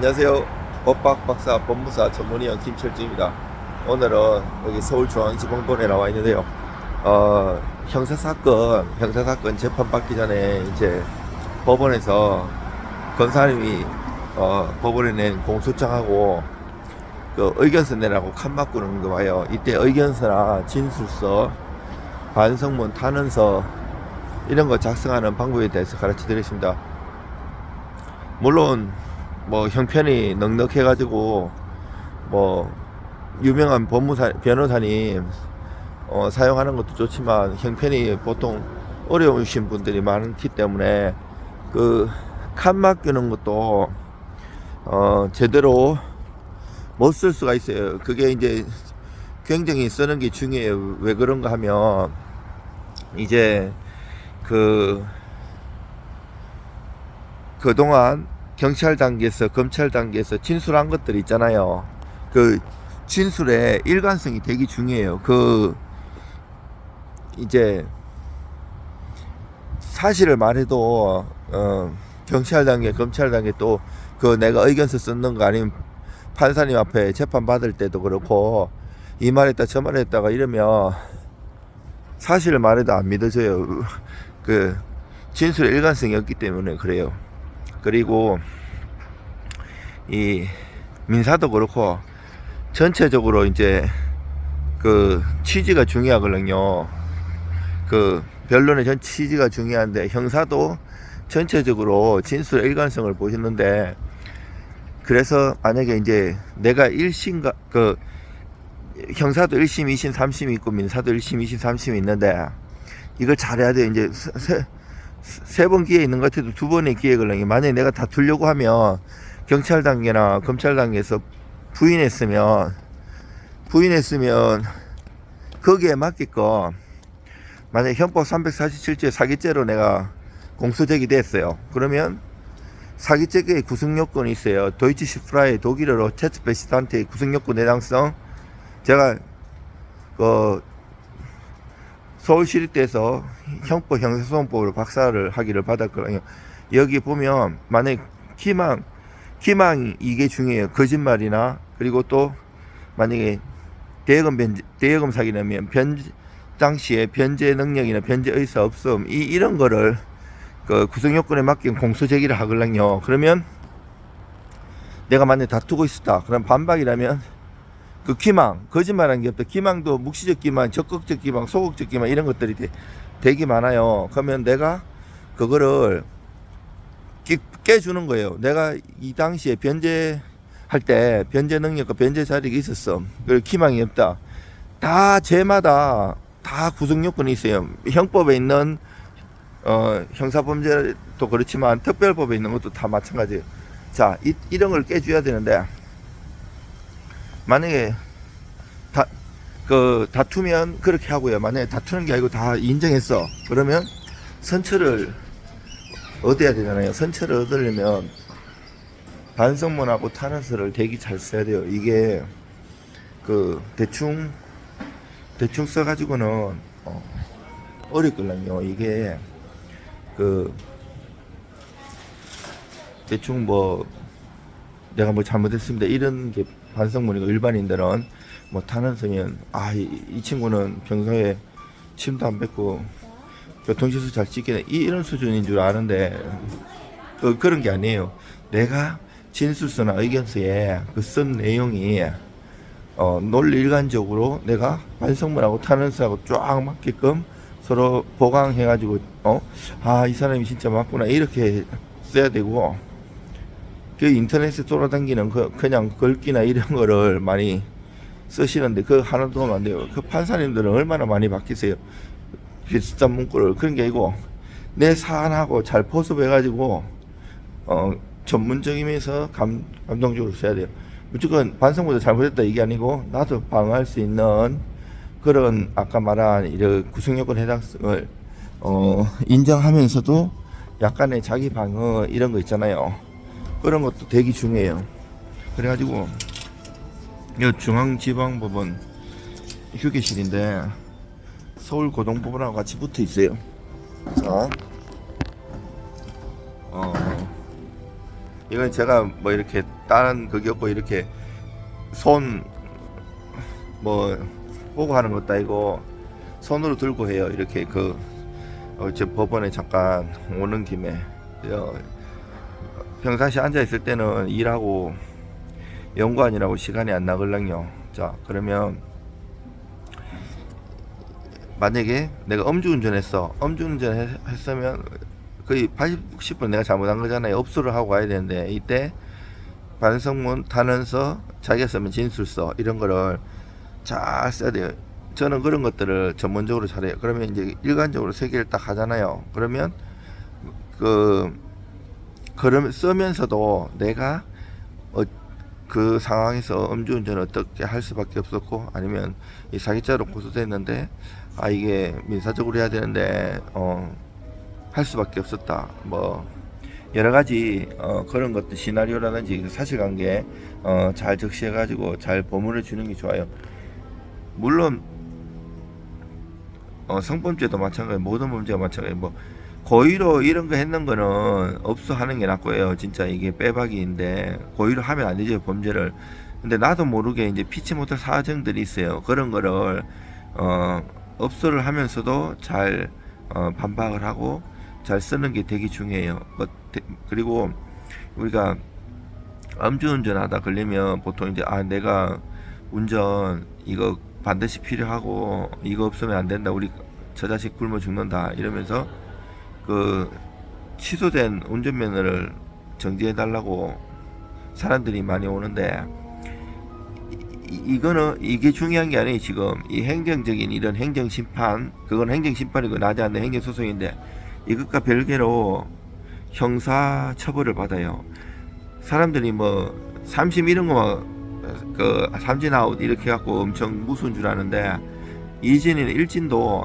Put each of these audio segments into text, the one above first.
안녕하세요. 법박 박사 법무사 전문위원 김철주입니다. 오늘은 여기 서울중앙지방법원에 나와 있는데요. 어, 형사사건, 형사사건 재판 받기 전에 이제 법원에서 검사님이 어, 법원에 낸 공소장하고 그 의견서 내라고 칸막 꾸는 거 봐요. 이때 의견서나 진술서, 반성문, 탄원서 이런 거 작성하는 방법에 대해서 가르쳐 드리겠습니다. 물론 뭐 형편이 넉넉해가지고 뭐 유명한 법무사 변호사님 어, 사용하는 것도 좋지만 형편이 보통 어려우신 분들이 많기 때문에 그 칸막 끼는 것도 어, 제대로 못 쓸 수가 있어요. 그게 이제 굉장히 쓰는 게 중요해요. 왜 그런가 하면 이제 그 그동안 경찰 단계에서 검찰 단계에서 진술한 것들 있잖아요. 그 진술의 일관성이 되게 중요해요. 그 이제 사실을 말해도 어, 경찰 단계, 검찰 단계 또 그 내가 의견서 썼는 거 아니면 판사님 앞에 재판 받을 때도 그렇고 이 말했다 저 말했다가 이러면 사실을 말해도 안 믿어져요. 그 진술의 일관성이 없기 때문에 그래요. 그리고 이 민사도 그렇고 전체적으로 이제 그 취지가 중요하거든요. 그 변론의 전 취지가 중요한데 형사도 전체적으로 진술의 일관성을 보시는데 그래서 만약에 이제 내가 1심과 그 형사도 1심, 2심, 3심이 있고 민사도 1심, 2심, 3심이 있는데 이걸 잘해야 돼. 이제 세, 세 번 기회 있는 것 같아도 두 번의 기회가 걸려. 만약에 내가 다투려고 하면 경찰 단계나 검찰 단계에서 부인했으면 부인했으면 거기에 맞게끔 만약에 현법 347조의 사기죄로 내가 공소 제기됐어요. 그러면 사기죄의 구성 요건이 있어요. 도이치 시프라의 독일어로 체츠 베시단트의 구성 요건 내당성 제가 그 서울시립대에서 형법 형사소송법으로 박사를 하기를 받았거든요. 여기 보면 만약 기망 기망 이게 중요해요. 거짓말이나 그리고 또 만약에 대여금 변제, 대여금 사기라면 변 당시에 변제 능력이나 변제 의사 없음 이 이런 거를 그 구성 요건에 맡긴 공소 제기를 하거든요. 그러면 내가 만약 에 다투고 있었다. 그럼 반박이라면 그 기망 거짓말한 게 없다. 기망도 묵시적 기망, 적극적 기망, 소극적 기망 이런 것들이 되, 되게 많아요. 그러면 내가 그거를 깨- 깨주는 거예요. 내가 이 당시에 변제 할 때 변제 능력과 변제 자력이 있었어. 그 기망이 없다. 다 죄마다 다 구성 요건이 있어요. 형법에 있는 어, 형사범죄도 그렇지만 특별법에 있는 것도 다 마찬가지예요. 자, 이, 이런 걸 깨줘야 되는데 만약에 다, 그, 다투면 그렇게 하고요. 만약에 다투는 게 아니고 다 인정했어. 그러면 선처를 얻어야 되잖아요. 선처를 얻으려면 반성문하고 탄원서를 되게 잘 써야 돼요. 이게 그 대충 대충 써가지고는 어, 어렵거든요. 이게 그 대충 뭐 내가 뭐 잘못했습니다 이런 게 반성문이고 일반인들은 뭐 탄원서면 아이 이 친구는 평소에 침도 안 뱉고 교통시설 잘 이- 이런 수준인 줄 아는데 그 그런 게 아니에요 내가 진술서나 의견서에 그 쓴 내용이 어, 논리 일관적으로 내가 반성문하고 탄원서하고 쫙 맞게끔 서로 보강해가지고 어? 아 이 사람이 진짜 맞구나 이렇게 써야 되고 그 인터넷에 돌아다니는 그 그냥 글귀나 이런 거를 많이 쓰시는데 그 하나도 도움 안 돼요. 그 판사님들은 얼마나 많이 바뀌세요. 비슷한 문구를 그런 게 아니고 내 사안하고 잘 포섭해가지고 어 전문적이면서 감, 감동적으로 써야 돼요. 무조건 반성보다 잘못했다 이게 아니고 나도 방어할 수 있는 그런 아까 말한 이런 구성요건 해당성을 어 인정하면서도 약간의 자기 방어 이런 거 있잖아요. 그런 것도 되게 중요해요. 그래가지고 이 중앙지방법원 휴게실인데 서울고등법원하고 같이 붙어 있어요. 자, 어, 이건 제가 뭐 이렇게 다른 그게 없고 이렇게 손 뭐 보고 하는 것도 아니고 손으로 들고 해요. 이렇게 그 어, 제 법원에 잠깐 오는 김에 어, 평상시 앉아 있을 때는 일하고 연구하느라고 시간이 안 나걸랑요. 자 그러면 만약에 내가 음주운전했어. 음주운전 했- 했으면 거의 80, 90분 내가 잘못한 거잖아요. 업소를 하고 가야 되는데 이때 반성문, 탄원서, 자기가 쓰면 진술서 이런 거를 잘 써야 돼요. 저는 그런 것들을 전문적으로 잘해요. 그러면 이제 일관적으로 세 개를 딱 하잖아요. 그러면 그 그러면 쓰면서도 내가 어, 그 상황에서 음주운전을 어떻게 할 수밖에 없었고 아니면 이 사기죄로 고소됐는데 아 이게 민사적으로 해야 되는데 어 할 수밖에 없었다. 뭐 여러 가지 어 그런 것들 시나리오라든지 그 사실관계 어 잘 적시해 가지고 잘 버무려 주는 게 좋아요. 물론 어 성범죄도 마찬가지 모든 범죄가 마찬가지 뭐 고의로 이런 거 했는 거는 없어 하는 게 낫고요. 진짜 이게 빼박이인데 고의로 하면 안 되죠 범죄를. 근데 나도 모르게 이제 피치 못할 사정들이 있어요. 그런 거를 어 업소를 하면서도 잘 어, 반박을 하고 잘 쓰는 게 되게 중요해요. 뭐, 대- 그리고 우리가 음주운전하다 걸리면 보통 이제 아 내가 운전 이거 반드시 필요하고 이거 없으면 안 된다. 우리 저 자식 굶어 죽는다 이러면서 그 취소된 운전면허를 정지해 달라고 사람들이 많이 오는데 이, 이거는 이게 중요한 게 아니에요. 지금 이 행정적인 이런 행정 심판 그건 행정 심판이고 나지 않는 행정 소송인데 이것과 별개로 형사 처벌을 받아요. 사람들이 뭐 삼심 이런 거그 삼진 아웃 이렇게 갖고 엄청 무서운 줄 아는데 이진이는 일진도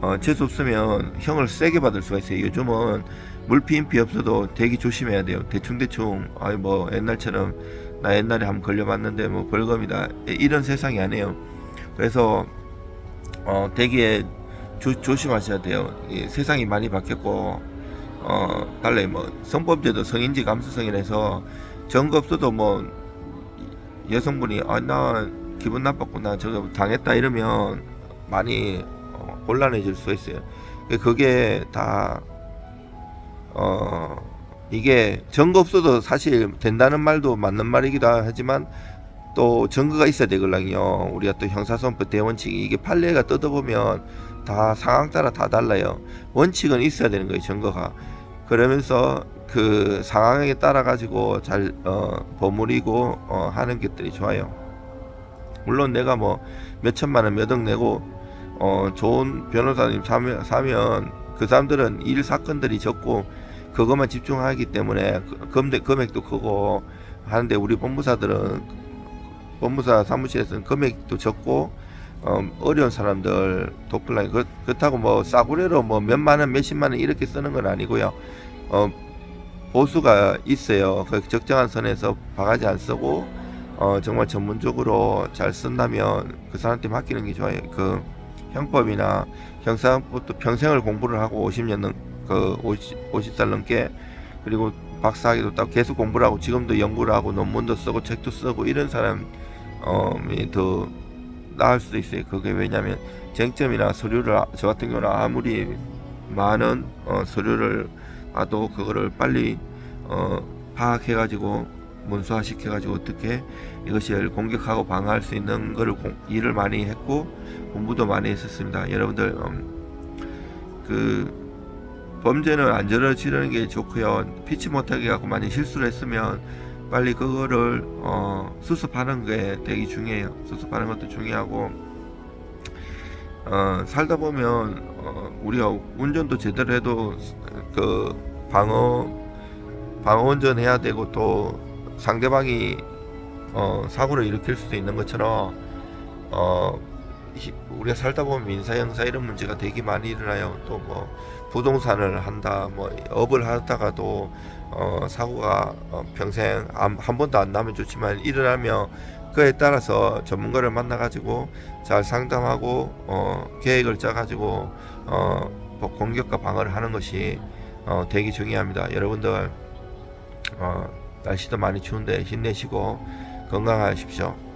어, 재수 없으면 형을 세게 받을 수가 있어요. 요즘은 물피인피 없어도 되게 조심해야 돼요. 대충대충, 아이 뭐 옛날처럼 나 옛날에 한번 걸려봤는데 뭐 벌금이다. 이런 세상이 아니에요. 그래서 어, 되게 조, 조심하셔야 돼요. 이 세상이 많이 바뀌었고, 어, 달리 뭐 성범죄도 성인지 감수성이라서 증거 없어도 뭐 여성분이 아 나 기분 나빴구나 저거 당했다 이러면 많이 어, 곤란해질 수 있어요. 그게 다 어, 이게 증거 없어도 사실 된다는 말도 맞는 말이기도 하지만 또 증거가 있어야 되거든요. 우리가 또 형사소송법 대원칙이 이게 판례가 뜯어보면 다 상황 따라 다 달라요. 원칙은 있어야 되는 거예요. 증거가. 그러면서 그 상황에 따라 가지고 잘 어, 버무리고 어, 하는 것들이 좋아요. 물론 내가 뭐 몇 천만 원 몇억 내고 어, 좋은 변호사님 사면, 사면 그 사람들은 일 사건들이 적고 그것만 집중하기 때문에 그- 금액, 금액도 크고 하는데 우리 법무사들은 법무사 사무실에서는 금액도 적고 어, 어려운 사람들 도플라인 그, 그렇다고 뭐 싸구려로 뭐 몇만 원 몇십만 원 이렇게 쓰는 건 아니고요. 어, 보수가 있어요. 그 적정한 선에서 바가지 안 쓰고 어, 정말 전문적으로 잘 쓴다면 그 사람한테 맡기는 게 좋아요. 그 형법이나 형사법도 평생을 공부를 하고 50년 넘, 그 50, 50살 넘게 그리고 박사학위도 딱 계속 공부를 하고 지금도 연구를 하고 논문도 쓰고 책도 쓰고 이런 사람이 더 나을 수도 있어요. 그게 왜냐하면 쟁점이나 서류를 아- 저 같은 경우는 아무리 많은 어, 서류를 봐도 그거를 빨리 어, 파악해가지고 문서화 시켜가지고 어떻게 이것을 공격하고 방어할 수 있는 거를 공- 일을 많이 했고 공부도 많이 했었습니다. 여러분들 음, 그 범죄는 안 저러지르는 게 좋고요. 피치 못하게 갖고 많이 실수를 했으면 빨리 그거를 어, 수습하는 게 되게 중요해요. 수습하는 것도 중요하고 어, 살다 보면 어, 우리가 운전도 제대로 해도 그 방어 방어 운전 해야 되고 또 상대방이 어, 사고를 일으킬 수도 있는 것처럼 어, 히- 우리가 살다 보면 민사 형사 이런 문제가 되게 많이 일어나요. 또 뭐 부동산을 한다, 뭐 업을 하다가도 어, 사고가 어, 평생 안- 한 번도 안 나면 좋지만 일어나면 그에 따라서 전문가를 만나 가지고 잘 상담하고 어, 계획을 짜 가지고 어, 뭐 공격과 방어를 하는 것이 어, 되게 중요합니다. 여러분들 어, 날씨도 많이 추운데 힘내시고 건강하십시오.